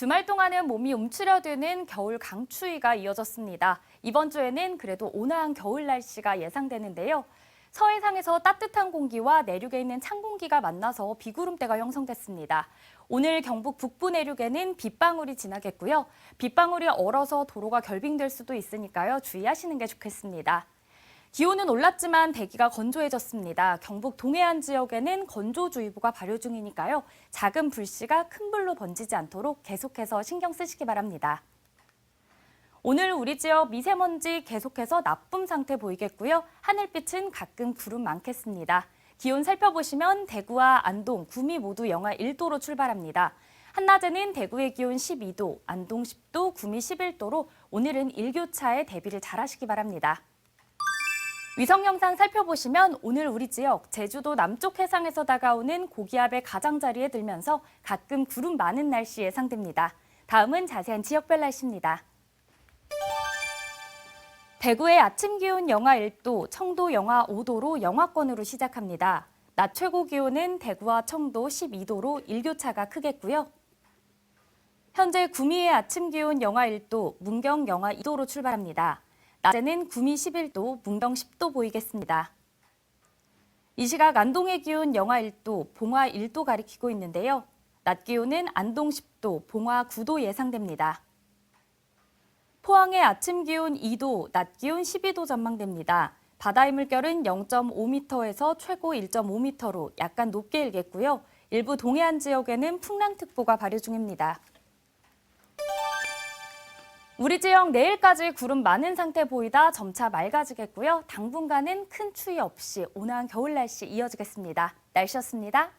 주말 동안은 몸이 움츠려드는 겨울 강추위가 이어졌습니다. 이번 주에는 그래도 온화한 겨울 날씨가 예상되는데요. 서해상에서 따뜻한 공기와 내륙에 있는 찬 공기가 만나서 비구름대가 형성됐습니다. 오늘 경북 북부 내륙에는 빗방울이 지나겠고요. 빗방울이 얼어서 도로가 결빙될 수도 있으니까요. 주의하시는 게 좋겠습니다. 기온은 올랐지만 대기가 건조해졌습니다. 경북 동해안 지역에는 건조주의보가 발효 중이니까요. 작은 불씨가 큰 불로 번지지 않도록 계속해서 신경 쓰시기 바랍니다. 오늘 우리 지역 미세먼지 계속해서 나쁨 상태 보이겠고요. 하늘빛은 가끔 구름 많겠습니다. 기온 살펴보시면 대구와 안동, 구미 모두 영하 1도로 출발합니다. 한낮에는 대구의 기온 12도, 안동 10도, 구미 11도로 오늘은 일교차에 대비를 잘 하시기 바랍니다. 위성 영상 살펴보시면 오늘 우리 지역 제주도 남쪽 해상에서 다가오는 고기압의 가장자리에 들면서 가끔 구름 많은 날씨 예상됩니다. 다음은 자세한 지역별 날씨입니다. 대구의 아침 기온 영하 1도, 청도 영하 5도로 영하권으로 시작합니다. 낮 최고 기온은 대구와 청도 12도로 일교차가 크겠고요. 현재 구미의 아침 기온 영하 1도, 문경 영하 2도로 출발합니다. 낮에는 구미 11도, 문경 10도 보이겠습니다. 이 시각 안동의 기온 영하 1도, 봉화 1도 가리키고 있는데요. 낮 기온은 안동 10도, 봉화 9도 예상됩니다. 포항의 아침 기온 2도, 낮 기온 12도 전망됩니다. 바다의 물결은 0.5m에서 최고 1.5m로 약간 높게 일겠고요. 일부 동해안 지역에는 풍랑특보가 발효 중입니다. 우리 지역 내일까지 구름 많은 상태 보이다 점차 맑아지겠고요. 당분간은 큰 추위 없이 온화한 겨울 날씨 이어지겠습니다. 날씨였습니다.